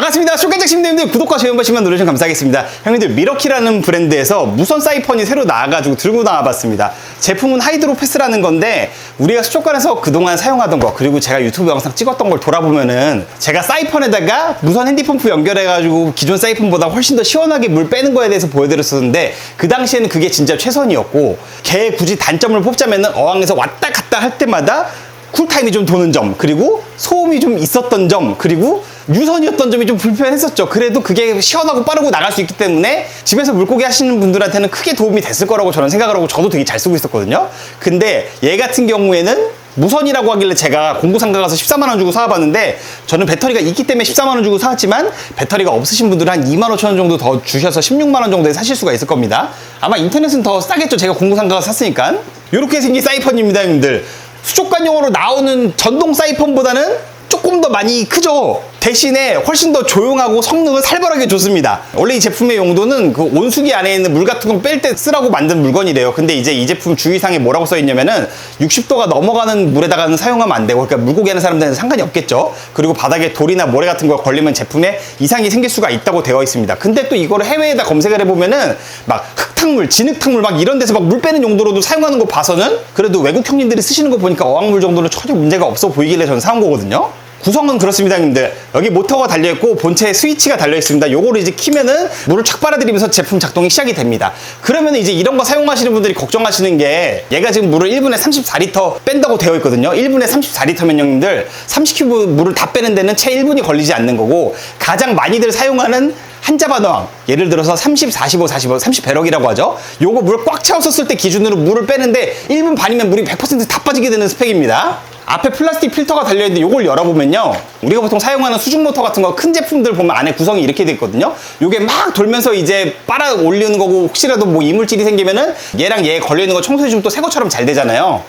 반갑습니다. 쇼간장 시민님들 구독과 좋아요 버시면 누르시면 감사하겠습니다. 형님들 미러키라는 브랜드에서 무선 사이펀이 새로 나와가지고 들고 나와봤습니다. 제품은 하이드로 패스라는 건데 우리가 수족관에서 그동안 사용하던 거 그리고 제가 유튜브 영상 찍었던 걸 돌아보면은 제가 사이펀에다가 무선 핸디펌프 연결해가지고 기존 사이펀보다 훨씬 더 시원하게 물 빼는 거에 대해서 보여드렸었는데 그 당시에는 그게 진짜 최선이었고 걔 굳이 단점을 뽑자면은 어항에서 왔다 갔다 할 때마다 쿨타임이 좀 도는 점, 그리고 소음이 좀 있었던 점, 그리고 유선이었던 점이 좀 불편했었죠. 그래도 그게 시원하고 빠르고 나갈 수 있기 때문에 집에서 물고기 하시는 분들한테는 크게 도움이 됐을 거라고 저는 생각을 하고 저도 되게 잘 쓰고 있었거든요. 근데 얘 같은 경우에는 무선이라고 하길래 제가 공구상가 가서 14만원 주고 사와봤는데 저는 배터리가 있기 때문에 14만원 주고 사왔지만 배터리가 없으신 분들은 한 2만 5천원 정도 더 주셔서 16만원 정도에 사실 수가 있을 겁니다. 아마 인터넷은 더 싸겠죠. 제가 공구상가 가서 샀으니까. 이렇게 생긴 사이펀입니다, 형님들. 수족관용으로 나오는 전동 사이펀보다는 조금 더 많이 크죠. 대신에 훨씬 더 조용하고 성능은 살벌하게 좋습니다. 원래 이 제품의 용도는 그 온수기 안에 있는 물 같은 거뺄때 쓰라고 만든 물건이래요. 근데 이제 이 제품 주의사항에 뭐라고 써 있냐면은 60도가 넘어가는 물에다가는 사용하면 안 되고 그러니까 물고기 하는 사람들은 상관이 없겠죠. 그리고 바닥에 돌이나 모래 같은 거 걸리면 제품에 이상이 생길 수가 있다고 되어 있습니다. 근데 또 이거를 해외에다 검색을 해보면은 막 흙탕물, 진흙탕물 막 이런 데서 막 물 빼는 용도로도 사용하는 거 봐서는 그래도 외국 형님들이 쓰시는 거 보니까 어항물 정도는 전혀 문제가 없어 보이길래 저는 사온 거거든요. 구성은 그렇습니다, 형님들. 여기 모터가 달려있고 본체에 스위치가 달려있습니다. 요거를 이제 키면은 물을 착 빨아들이면서 제품 작동이 시작이 됩니다. 그러면 이제 이런 거 사용하시는 분들이 걱정하시는 게 얘가 지금 물을 1분에 34리터 뺀다고 되어 있거든요. 1분에 34리터면 형님들 30큐브 물을 다 빼는 데는 채 1분이 걸리지 않는 거고 가장 많이들 사용하는 한자반 어항 예를 들어서 30, 45, 45, 30배럭이라고 하죠. 요거 물 꽉 채웠었을 때 기준으로 물을 빼는데 1분 반이면 물이 100%다 빠지게 되는 스펙입니다. 앞에 플라스틱 필터가 달려있는데 이걸 열어보면요. 우리가 보통 사용하는 수중 모터 같은 거 큰 제품들 보면 안에 구성이 이렇게 돼 있거든요. 요게 막 돌면서 이제 빨아 올리는 거고 혹시라도 뭐 이물질이 생기면은 얘랑 얘 걸려있는 거 청소해주면 또 새 것처럼 잘 되잖아요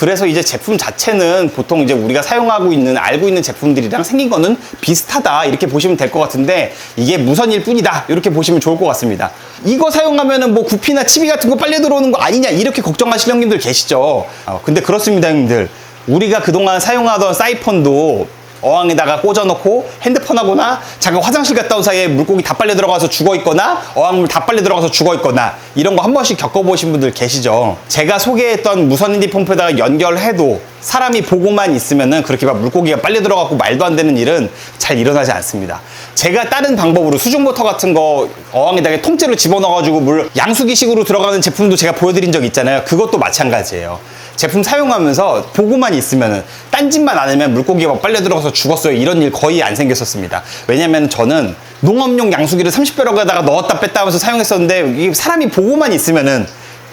그래서 이제 제품 자체는 보통 이제 우리가 사용하고 있는 알고 있는 제품들이랑 생긴 거는 비슷하다. 이렇게 보시면 될 것 같은데 이게 무선일 뿐이다. 이렇게 보시면 좋을 것 같습니다. 이거 사용하면은 뭐 구피나 치비 같은 거 빨려 들어오는 거 아니냐? 이렇게 걱정하시는 형님들 계시죠? 어, 근데 그렇습니다 형님들. 우리가 그동안 사용하던 사이펀도 어항에다가 꽂아놓고 핸드폰하거나 잠깐 화장실 갔다 온 사이에 물고기 다 빨려 들어가서 죽어 있거나 어항물 다 빨려 들어가서 죽어 있거나 이런 거 한 번씩 겪어보신 분들 계시죠. 제가 소개했던 무선 핸디 펌프에다가 연결해도 사람이 보고만 있으면은 그렇게 막 물고기가 빨려 들어가고 말도 안 되는 일은 잘 일어나지 않습니다. 제가 다른 방법으로 수중 모터 같은 거 어항에다가 통째로 집어넣어가지고 물 양수기식으로 들어가는 제품도 제가 보여드린 적 있잖아요. 그것도 마찬가지예요. 제품 사용하면서 보고만 있으면은 딴짓만 안 하면 물고기가 막 빨려 들어가서 죽었어요. 이런 일 거의 안 생겼었습니다. 왜냐면 저는 농업용 양수기를 30배럭에다가 넣었다 뺐다 하면서 사용했었는데 이게 사람이 보고만 있으면은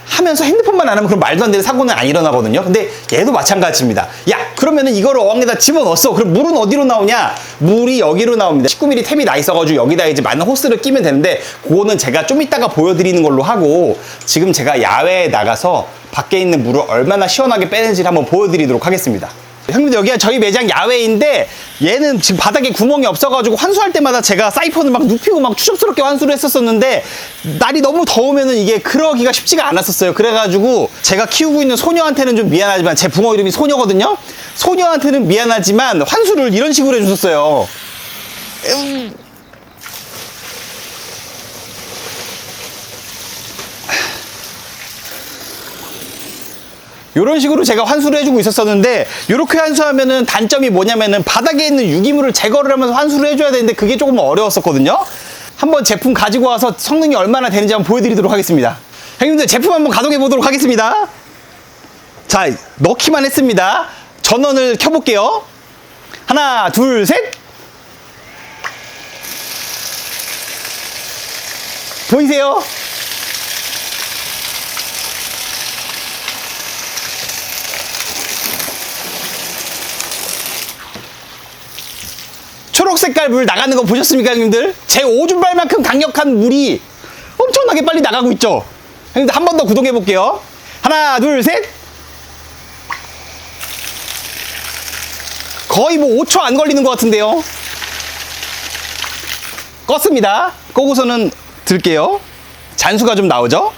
하면서 핸드폰만 안 하면 그럼 말도 안 되는 사고는 안 일어나거든요. 근데 얘도 마찬가지입니다. 야, 그러면은 이거를 어항에다 집어넣었어. 그럼 물은 어디로 나오냐? 물이 여기로 나옵니다. 19mm 탭이 나 있어가지고 여기다 이제 맞는 호스를 끼면 되는데 그거는 제가 좀 이따가 보여드리는 걸로 하고 지금 제가 야외에 나가서 밖에 있는 물을 얼마나 시원하게 빼는지를 한번 보여드리도록 하겠습니다. 형님들 여기가 저희 매장 야외인데 얘는 지금 바닥에 구멍이 없어가지고 환수할 때마다 제가 사이펀을 막 눕히고 막 추접스럽게 환수를 했었었는데 날이 너무 더우면은 이게 그러기가 쉽지가 않았었어요. 그래가지고 제가 키우고 있는 소녀한테는 좀 미안하지만 제 붕어 이름이 소녀거든요. 소녀한테는 미안하지만 환수를 이런 식으로 해주셨어요. 음. 이런 식으로 제가 환수를 해주고 있었었는데 이렇게 환수하면은 단점이 뭐냐면은 바닥에 있는 유기물을 제거를 하면서 환수를 해줘야 되는데 그게 조금 어려웠었거든요. 한번 제품 가지고 와서 성능이 얼마나 되는지 한번 보여드리도록 하겠습니다. 형님들 제품 한번 가동해 보도록 하겠습니다. 자 넣기만 했습니다. 전원을 켜볼게요. 하나 둘 셋. 보이세요? 초록 색깔 물 나가는 거 보셨습니까, 형님들? 제 오줌발만큼 강력한 물이 엄청나게 빨리 나가고 있죠? 형님들 한 번 더 구동해 볼게요. 하나, 둘, 셋. 거의 뭐 5초 안 걸리는 것 같은데요. 껐습니다. 끄고서는 들게요. 잔수가 좀 나오죠?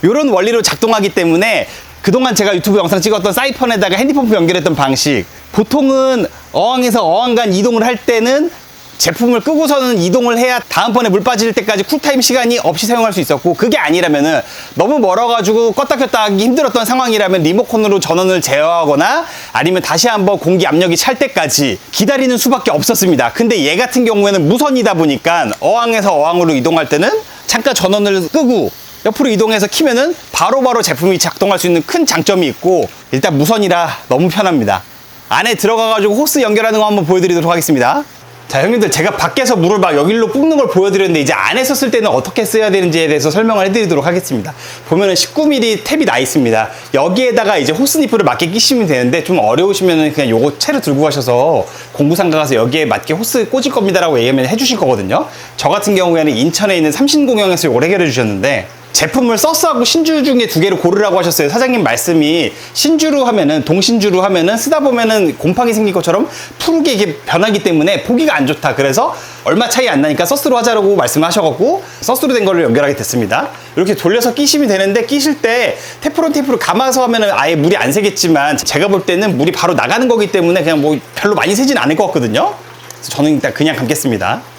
이런 원리로 작동하기 때문에 그동안 제가 유튜브 영상 찍었던 사이펀에다가 핸디펌프 연결했던 방식 보통은 어항에서 어항 간 이동을 할 때는 제품을 끄고서는 이동을 해야 다음번에 물 빠질 때까지 쿨타임 시간이 없이 사용할 수 있었고 그게 아니라면은 너무 멀어가지고 껐다 켰다 하기 힘들었던 상황이라면 리모컨으로 전원을 제어하거나 아니면 다시 한번 공기 압력이 찰 때까지 기다리는 수밖에 없었습니다. 근데 얘 같은 경우에는 무선이다 보니까 어항에서 어항으로 이동할 때는 잠깐 전원을 끄고 옆으로 이동해서 키면은 바로바로 제품이 작동할 수 있는 큰 장점이 있고 일단 무선이라 너무 편합니다. 안에 들어가가지고 호스 연결하는 거 한번 보여드리도록 하겠습니다. 자, 형님들 제가 밖에서 물을 막 여기로 뿜는 걸 보여드렸는데 이제 안에 썼을 때는 어떻게 써야 되는지에 대해서 설명을 해드리도록 하겠습니다. 보면은 19mm 탭이 나 있습니다. 여기에다가 이제 호스 니프를 맞게 끼시면 되는데 좀 어려우시면은 그냥 요거 채로 들고 가셔서 공구상가 가서 여기에 맞게 호스 꽂을 겁니다 라고 얘기하면 해주실 거거든요. 저 같은 경우에는 인천에 있는 삼신공영에서 이걸 해결해 주셨는데 제품을 서스하고 신주 중에 두 개를 고르라고 하셨어요. 사장님 말씀이 신주로 하면은 동신주로 하면은 쓰다 보면은 곰팡이 생길 것처럼 푸르게 이게 변하기 때문에 보기가 안 좋다. 그래서 얼마 차이 안 나니까 서스로 하자라고 말씀하셔갖고 서스로 된 걸로 연결하게 됐습니다. 이렇게 돌려서 끼시면 되는데 끼실 때 테프론 테이프로 감아서 하면은 아예 물이 안 새겠지만 제가 볼 때는 물이 바로 나가는 거기 때문에 그냥 뭐 별로 많이 새진 않을 것 같거든요. 저는 일단 그냥 감겠습니다.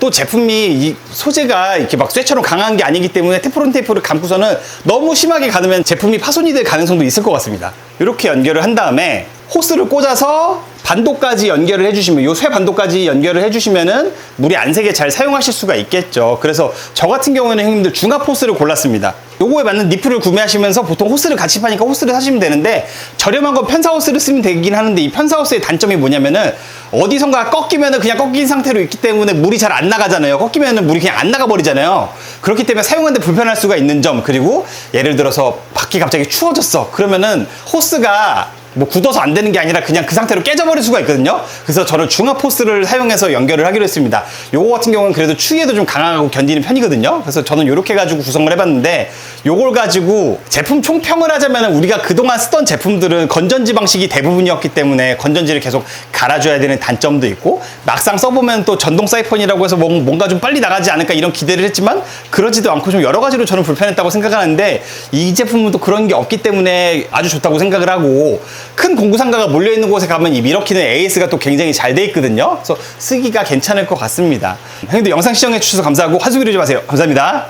또 제품이 이 소재가 이렇게 막 쇠처럼 강한 게 아니기 때문에 테프론 테이프를 감고서는 너무 심하게 가누면 제품이 파손이 될 가능성도 있을 것 같습니다. 이렇게 연결을 한 다음에 호스를 꽂아서 반도까지 연결을 해주시면 요 쇠 반도까지 연결을 해주시면은 물이 안 새게 잘 사용하실 수가 있겠죠. 그래서 저 같은 경우에는 형님들 중압 호스를 골랐습니다. 요거에 맞는 니프를 구매하시면서 보통 호스를 같이 파니까 호스를 사시면 되는데 저렴한 건 편사 호스를 쓰면 되긴 하는데 이 편사 호스의 단점이 뭐냐면은 어디선가 꺾이면은 그냥 꺾인 상태로 있기 때문에 물이 잘 안 나가잖아요. 꺾이면은 물이 그냥 안 나가 버리잖아요. 그렇기 때문에 사용하는데 불편할 수가 있는 점 그리고 예를 들어서 밖이 갑자기 추워졌어. 그러면은 호스가 뭐 굳어서 안 되는 게 아니라 그냥 그 상태로 깨져버릴 수가 있거든요. 그래서 저는 중압 호스를 사용해서 연결을 하기로 했습니다. 요거 같은 경우는 그래도 추위에도 좀 강하고 견디는 편이거든요. 그래서 저는 요렇게 가지고 구성을 해봤는데 요걸 가지고 제품 총평을 하자면 우리가 그동안 쓰던 제품들은 건전지 방식이 대부분이었기 때문에 건전지를 계속 갈아줘야 되는 단점도 있고 막상 써보면 또 전동 사이펀이라고 해서 뭔- 뭔가 좀 빨리 나가지 않을까 이런 기대를 했지만 그러지도 않고 좀 여러 가지로 저는 불편했다고 생각하는데 이 제품은 또 그런 게 없기 때문에 아주 좋다고 생각을 하고 큰 공구상가가 몰려있는 곳에 가면 이 미러키는 AS가 또 굉장히 잘 돼 있거든요. 그래서 쓰기가 괜찮을 것 같습니다. 형님들 영상 시청해 주셔서 감사하고 환수 기르지 마세요. 감사합니다.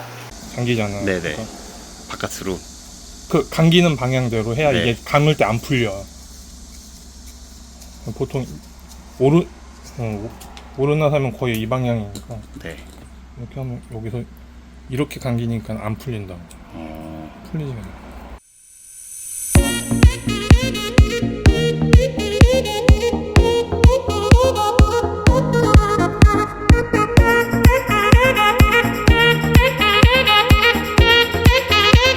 감기잖아. 네네. 그래서 바깥으로. 그 감기는 방향대로 해야 네. 이게 감을 때 안 풀려. 보통 오른 어, 오른나 하면 거의 이 방향이니까 네. 이렇게 하면 여기서 이렇게 감기니까 안 풀린다. 풀리지가 않아.